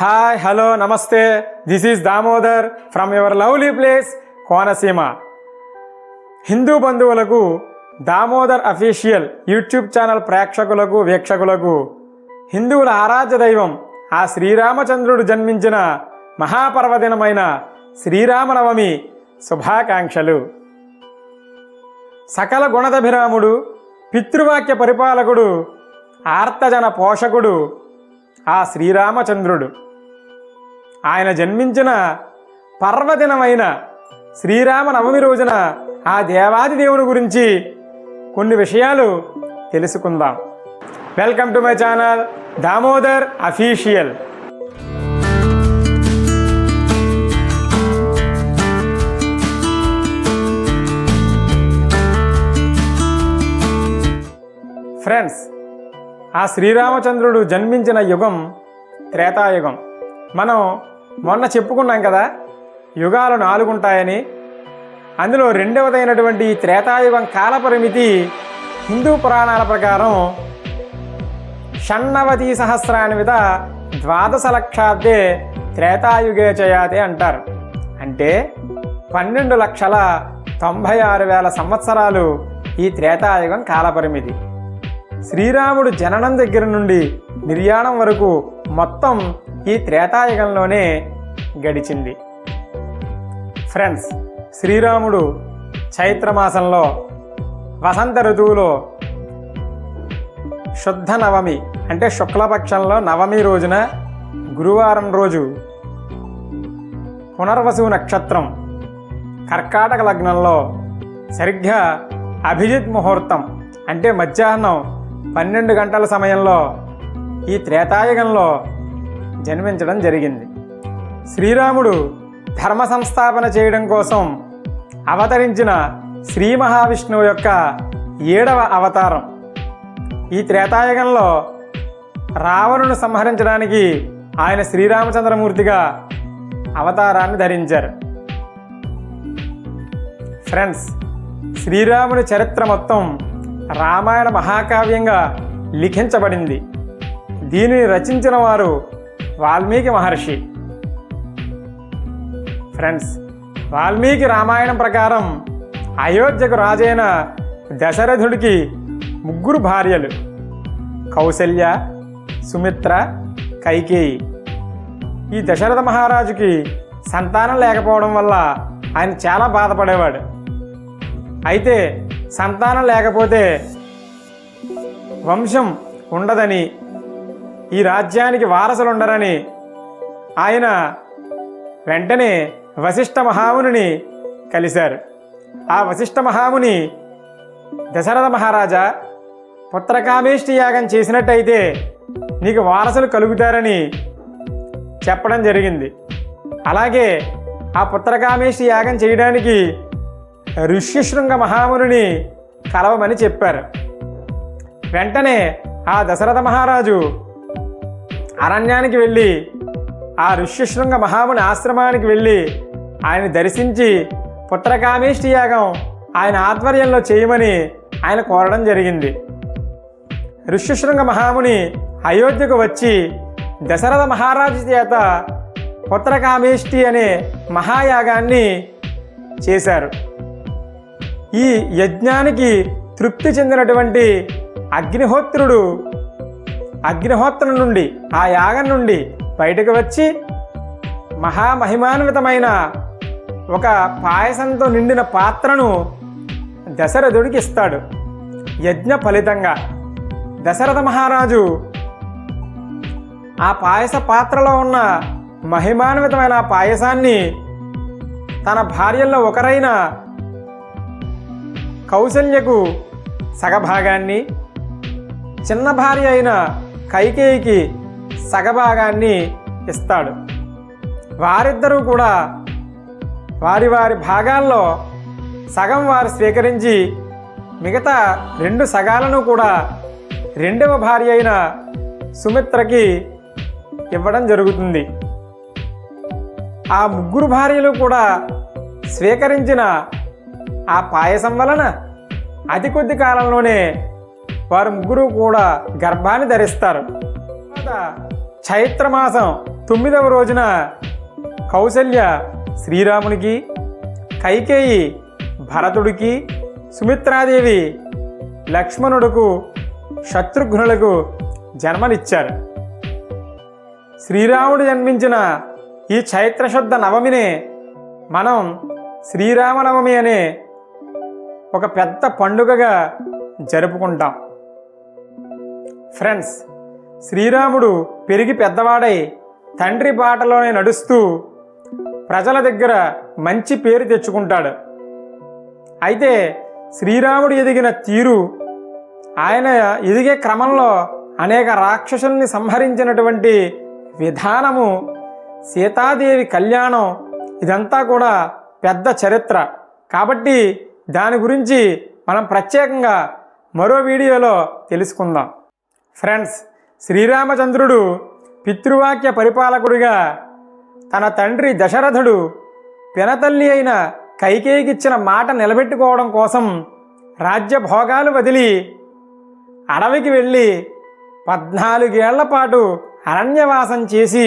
Hi hello నమస్తే this is Damodar from your lovely place Konaseema Hindu బంధువులకు Damodar official YouTube channel ప్రేక్షకులకు వీక్షకులకు హిందువుల ఆరాధ్య దైవం ఆ శ్రీరామచంద్రుడు జన్మించిన మహాపర్వదినమైన శ్రీరామనవమి శుభాకాంక్షలు. సకల గుణదభిరాముడు పితృవాక్య పరిపాలకుడు ఆర్తజన పోషకుడు ఆ శ్రీరామచంద్రుడు. ఆయన జన్మించిన పర్వదినమైన శ్రీరామ నవమి రోజున ఆ దేవాది దేవుని గురించి కొన్ని విషయాలు తెలుసుకుందాం. Welcome to my channel Damodar official friends ఆ శ్రీరామచంద్రుడు జన్మించిన యుగం త్రేతాయుగం. మనం మొన్న చెప్పుకున్నాం కదా యుగాలు నాలుగుంటాయని. అందులో రెండవదైనటువంటి త్రేతాయుగం కాలపరిమితి హిందూ పురాణాల ప్రకారం షణ్ణవతి సహస్రాన్విత ద్వాదశ లక్షాబ్దే త్రేతాయుగే చయాతే అంటారు. అంటే పన్నెండు లక్షల తొంభై ఆరు వేల సంవత్సరాలు ఈ త్రేతాయుగం కాలపరిమితి. శ్రీరాముడు జననం దగ్గర నుండి నిర్యాణం వరకు మొత్తం ఈ త్రేతాయుగంలోనే గడిచింది. ఫ్రెండ్స్ శ్రీరాముడు చైత్రమాసంలో వసంత ఋతువులో శుద్ధ నవమి అంటే శుక్లపక్షంలో నవమి రోజున గురువారం రోజు పునర్వసు నక్షత్రం కర్కాటక లగ్నంలో సరిగ్గా అభిజిత్ ముహూర్తం అంటే మధ్యాహ్నం పన్నెండు గంటల సమయంలో ఈ త్రేతాయుగంలో జన్మించడం జరిగింది. శ్రీరాముడు ధర్మ సంస్థాపన చేయడం కోసం అవతరించిన శ్రీ మహావిష్ణువు యొక్క ఏడవ అవతారం. ఈ త్రేతాయుగంలో రావణును సంహరించడానికి ఆయన శ్రీరామచంద్రమూర్తిగా అవతారాన్ని ధరించారు. ఫ్రెండ్స్ శ్రీరాముని చరిత్ర మొత్తం రామాయణ మహాకావ్యంగా లిఖించబడింది. దీనిని రచించిన వారు వాల్మీకి మహర్షి. ఫ్రెండ్స్ వాల్మీకి రామాయణం ప్రకారం అయోధ్యకు రాజైన దశరథుడికి ముగ్గురు భార్యలు కౌసల్య సుమిత్ర కైకేయి. ఈ దశరథ మహారాజుకి సంతానం లేకపోవడం వల్ల ఆయన చాలా బాధపడేవాడు. అయితే సంతానం లేకపోతే వంశం ఉండదని ఈ రాజ్యానికి వారసులు ఉండరని ఆయన వెంటనే వశిష్ఠ మహాముని కలిశారు. ఆ వశిష్ఠ మహాముని దశరథ మహారాజా పుత్రకామేష్టి యాగం చేసినట్టయితే నీకు వారసులు కలుగుతారని చెప్పడం జరిగింది. అలాగే ఆ పుత్రకామేష్టి యాగం చేయడానికి ఋష్యశృంగ మహాముని కలవమని చెప్పారు. వెంటనే ఆ దశరథ మహారాజు అరణ్యానికి వెళ్ళి ఆ ఋష్యశృంగ మహాముని ఆశ్రమానికి వెళ్ళి ఆయన దర్శించి పుత్రకామేష్టి యాగం ఆయన ఆధ్వర్యంలో చేయమని ఆయన కోరడం జరిగింది. ఋష్యశృంగ మహాముని అయోధ్యకు వచ్చి దశరథ మహారాజు చేత పుత్రకామేష్టి అనే మహాయాగాన్ని చేశారు. ఈ యజ్ఞానికి తృప్తి చెందినటువంటి అగ్నిహోత్రుడు అగ్నిహోత్రం నుండి ఆ యాగం నుండి బయటకు వచ్చి మహామహిమాన్వితమైన ఒక పాయసంతో నిండిన పాత్రను దశరథుడికి ఇస్తాడు. యజ్ఞ ఫలితంగా దశరథ మహారాజు ఆ పాయస పాత్రలో ఉన్న మహిమాన్వితమైన ఆ పాయసాన్ని తన భార్యల్లో ఒకరైన కౌశల్యకు సగభాగాన్ని చిన్న భార్య అయిన కైకేయికి సగభాగాన్ని ఇస్తాడు. వారిద్దరూ కూడా వారి వారి భాగాల్లో సగం వారు స్వీకరించి మిగతా రెండు సగాలను కూడా రెండవ భార్య అయిన సుమిత్రకి ఇవ్వడం జరుగుతుంది. ఆ ముగ్గురు భార్యలు కూడా స్వీకరించిన ఆ పాయసం వలన అతి కొద్ది కాలంలోనే వారు ముగ్గురు కూడా గర్భాన్ని ధరిస్తారు. చైత్రమాసం తొమ్మిదవ రోజున కౌశల్య శ్రీరామునికి కైకేయి భరతుడికి సుమిత్రాదేవి లక్ష్మణుడుకు శత్రుఘ్నులకు జన్మనిచ్చారు. శ్రీరాముడు జన్మించిన ఈ చైత్రశుద్ధ నవమినే మనం శ్రీరామనవమి అనే ఒక పెద్ద పండుగగా జరుపుకుంటాం. ఫ్రెండ్స్ శ్రీరాముడు పెరిగి పెద్దవాడై తండ్రి బాటలోనే నడుస్తూ ప్రజల దగ్గర మంచి పేరు తెచ్చుకుంటాడు. అయితే శ్రీరాముడు ఎదిగిన తీరు ఆయన ఎదిగే క్రమంలో అనేక రాక్షసుల్ని సంహరించినటువంటి విధానము సీతాదేవి కళ్యాణం ఇదంతా కూడా పెద్ద చరిత్ర. కాబట్టి దాని గురించి మనం ప్రత్యేకంగా మరో వీడియోలో తెలుసుకుందాం. ఫ్రెండ్స్ శ్రీరామచంద్రుడు పితృవాక్య పరిపాలకుడిగా తన తండ్రి దశరథుడు పినతల్లి అయిన కైకేయికిచ్చిన మాట నిలబెట్టుకోవడం కోసం రాజ్యభోగాలు వదిలి అడవికి వెళ్ళి పద్నాలుగేళ్ళ పాటు అరణ్యవాసం చేసి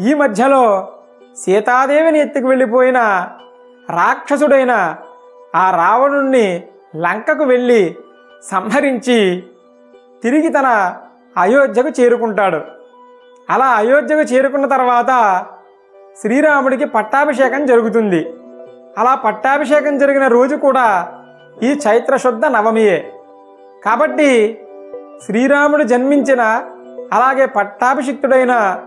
ఈ మధ్యలో సీతాదేవిని ఎత్తుకు వెళ్ళిపోయిన రాక్షసుడైన ఆ రావణుణ్ణి లంకకు వెళ్ళి సంహరించి తిరిగి తన అయోధ్యకు చేరుకుంటాడు. అలా అయోధ్యకు చేరుకున్న తర్వాత శ్రీరాముడికి పట్టాభిషేకం జరుగుతుంది. అలా పట్టాభిషేకం జరిగిన రోజు కూడా ఈ చైత్రశుద్ధ నవమియే. కాబట్టి శ్రీరాముడు జన్మించిన అలాగే పట్టాభిషిక్తుడైన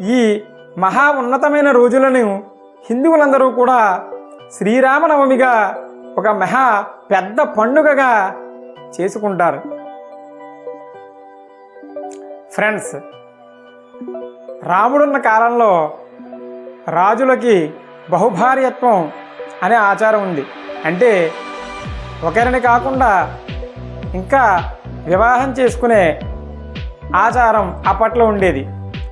ఈ మహా ఉన్నతమైన రోజులను హిందువులందరూ కూడా శ్రీరామనవమిగా ఒక మహా పెద్ద పండుగగా చేసుకుంటారు. ఫ్రెండ్స్ రాముడున్న కాలంలో రాజులకి బహుభార్యత్వం అనే ఆచారం ఉంది. అంటే ఒకరిని కాకుండా ఇంకా వివాహం చేసుకునే ఆచారం అప్పట్లో ఉండేది.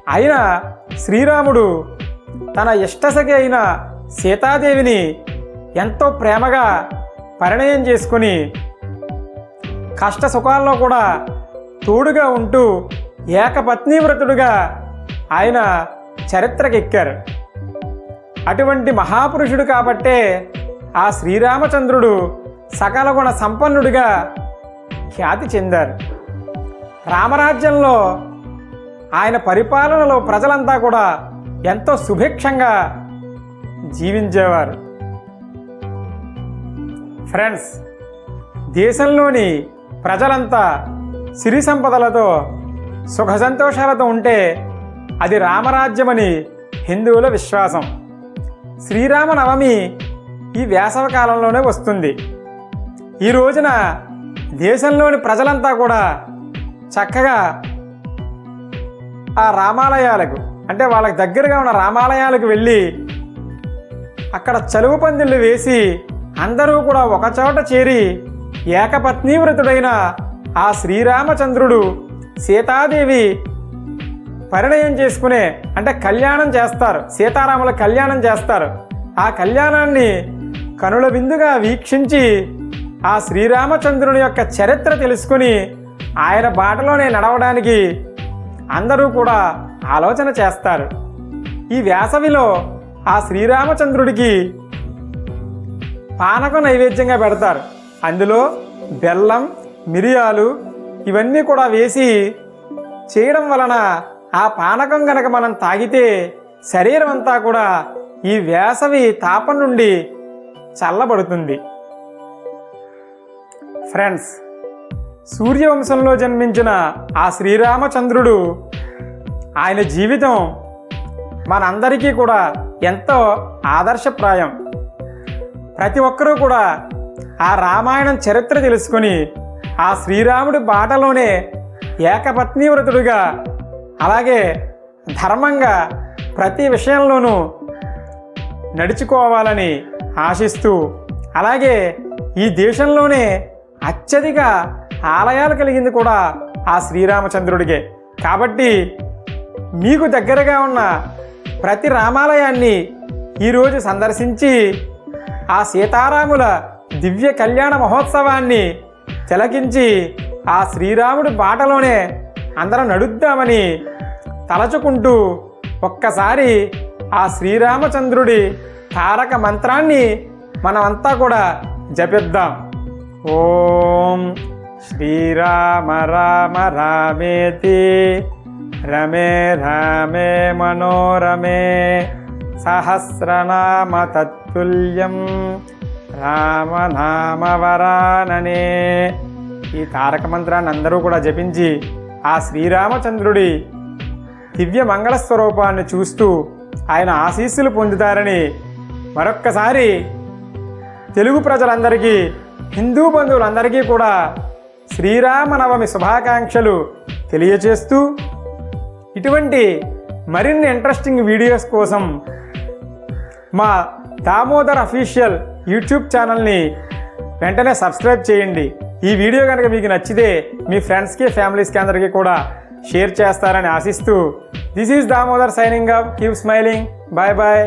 అయినా శ్రీరాముడు తన ఇష్టసఖి అయిన సీతాదేవిని ఎంతో ప్రేమగా పరిణయం చేసుకుని కష్ట సుఖాల్లో కూడా తోడుగా ఉంటూ ఏకపత్నీవ్రతుడుగా ఆయన చరిత్రకెక్కారు. అటువంటి మహాపురుషుడు కాబట్టే ఆ శ్రీరామచంద్రుడు సకల గుణ సంపన్నుడిగా ఖ్యాతి చెందారు. రామరాజ్యంలో ఆయన పరిపాలనలో ప్రజలంతా కూడా ఎంతో సుభిక్షంగా జీవించేవారు. ఫ్రెండ్స్ దేశంలోని ప్రజలంతా సిరి సంపదలతో సుఖ సంతోషాలతో ఉంటే అది రామరాజ్యమని హిందువుల విశ్వాసం. శ్రీరామ నవమి ఈ వేసవ కాలంలోనే వస్తుంది. ఈ రోజున దేశంలోని ప్రజలంతా కూడా చక్కగా ఆ రామాలయాలకు అంటే వాళ్ళకి దగ్గరగా ఉన్న రామాలయాలకు వెళ్ళి అక్కడ చలువు పందిళ్ళు వేసి అందరూ కూడా ఒకచోట చేరి ఏకపత్నీవ్రతుడైన ఆ శ్రీరామచంద్రుడు సీతాదేవి పరిణయం చేసుకునే అంటే కళ్యాణం చేస్తారు. సీతారాముల కళ్యాణం చేస్తారు. ఆ కళ్యాణాన్ని కనుల విందుగా వీక్షించి ఆ శ్రీరామచంద్రుని యొక్క చరిత్ర తెలుసుకుని ఆయన బాటలోనే నడవడానికి అందరూ కూడా ఆలోచన చేస్తారు. ఈ వేసవిలో ఆ శ్రీరామచంద్రుడికి పానకం నైవేద్యంగా పెడతారు. అందులో బెల్లం మిరియాలు ఇవన్నీ కూడా వేసి చేయడం వలన ఆ పానకం గనక మనం తాగితే శరీరం అంతా కూడా ఈ వేసవి తాపం నుండి చల్లబడుతుంది. ఫ్రెండ్స్ సూర్యవంశంలో జన్మించిన ఆ శ్రీరామచంద్రుడు ఆయన జీవితం మనందరికీ కూడా ఎంతో ఆదర్శప్రాయం. ప్రతి ఒక్కరూ కూడా ఆ రామాయణం చరిత్ర తెలుసుకొని ఆ శ్రీరాముడి బాటలోనే ఏకపత్నీవ్రతుడిగా అలాగే ధర్మంగా ప్రతి విషయంలోనూ నడుచుకోవాలని ఆశిస్తూ అలాగే ఈ దేశంలోనే అత్యధిక ఆలయాలు కలిగింది కూడా ఆ శ్రీరామచంద్రుడికే. కాబట్టి మీకు దగ్గరగా ఉన్న ప్రతి రామాలయాన్ని ఈరోజు సందర్శించి ఆ సీతారాముల దివ్య కళ్యాణ మహోత్సవాన్ని తిలకించి ఆ శ్రీరాముడి బాటలోనే అందరం నడుద్దామని తలచుకుంటూ ఒక్కసారి ఆ శ్రీరామచంద్రుడి తారక మంత్రాన్ని మనమంతా కూడా జపిద్దాం. ఓం శ్రీరామ రామ రామేతి రమే రామే మనోరమే. సహస్రనామ తత్తుల్యం. రామనామవరాననే ఈ తారక మంత్రాన్ని అందరూ కూడా జపించి ఆ శ్రీరామచంద్రుడి దివ్య మంగళ స్వరూపాన్ని చూస్తూ ఆయన ఆశీస్సులు పొందుతారని మరొక్కసారి తెలుగు ప్రజలందరికీ హిందూ బంధువులందరికీ కూడా శ్రీరామనవమి శుభాకాంక్షలు తెలియచేస్తూ ఇటువంటి మరిన్ని ఇంట్రెస్టింగ్ వీడియోస్ కోసం మా దామోదర్ అఫీషియల్ యూట్యూబ్ ఛానల్ని వెంటనే సబ్స్క్రైబ్ చేయండి. ఈ వీడియో కనుక మీకు నచ్చితే మీ ఫ్రెండ్స్కి ఫ్యామిలీస్కి అందరికీ కూడా షేర్ చేస్తారని ఆశిస్తూ this is Damodar signing up keep smiling. Bye bye.